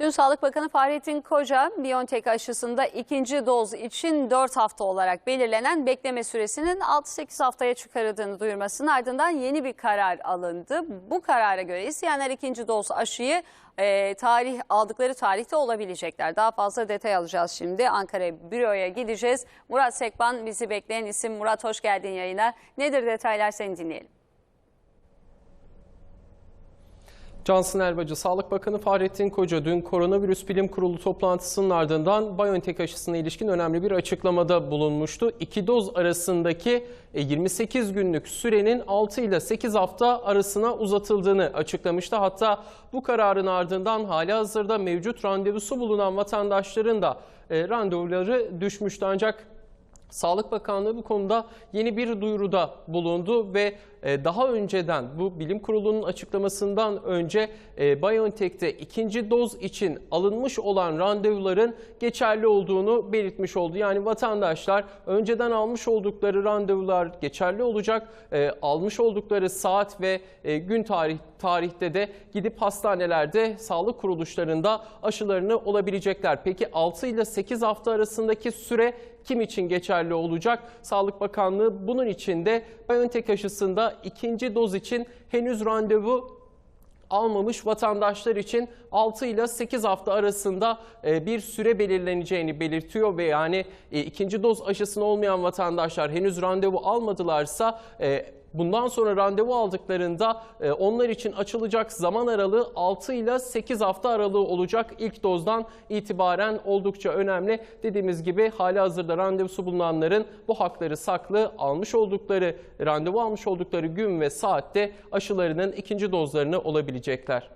Dün Sağlık Bakanı Fahrettin Koca, BioNTech aşısında ikinci doz için 4 hafta olarak belirlenen bekleme süresinin 6-8 haftaya çıkarıldığını duyurmasının ardından yeni bir karar alındı. Bu karara göre isteyenler ikinci doz aşıyı e, tarih aldıkları tarihte olabilecekler. Daha fazla detay alacağız şimdi. Ankara büroya gideceğiz. Murat Sekban bizi bekleyen isim. Murat hoş geldin yayına. Nedir detaylar seni dinleyelim. Cansın Elbacı, Sağlık Bakanı Fahrettin Koca dün Koronavirüs Bilim Kurulu toplantısının ardından BioNTech aşısına ilişkin önemli bir açıklamada bulunmuştu. İki doz arasındaki e, 28 günlük sürenin 6 ile 8 hafta arasına uzatıldığını açıklamıştı. Hatta bu kararın ardından hali hazırda mevcut randevusu bulunan vatandaşların da e, randevuları düşmüştü. Ancak Sağlık Bakanlığı bu konuda yeni bir duyuruda bulundu ve e, daha önceden bu bilim kurulunun açıklamasından önce e, BioNTech'te ikinci doz için alınmış olan randevuların geçerli olduğunu belirtmiş oldu. Yani vatandaşlar önceden almış oldukları randevular geçerli olacak. E, Almış oldukları saat ve gün tarih tarihte de gidip hastanelerde, sağlık kuruluşlarında aşılarını olabilecekler. Peki 6 ile 8 hafta arasındaki süre kim için geçerli olacak? Sağlık Bakanlığı bunun için de BioNTech aşısında ikinci doz için henüz randevu almamış vatandaşlar için 6 ile 8 hafta arasında e, bir süre belirleneceğini belirtiyor ve yani e, ikinci doz aşısını olmayan vatandaşlar henüz randevu almadılarsa e, bundan sonra randevu aldıklarında e, onlar için açılacak zaman aralığı 6 ile 8 hafta aralığı olacak. İlk dozdan itibaren oldukça önemli. Dediğimiz gibi hali hazırda randevusu bulunanların bu hakları saklı almış oldukları randevu almış oldukları gün ve saatte aşılarının ikinci dozlarını olabilecekler.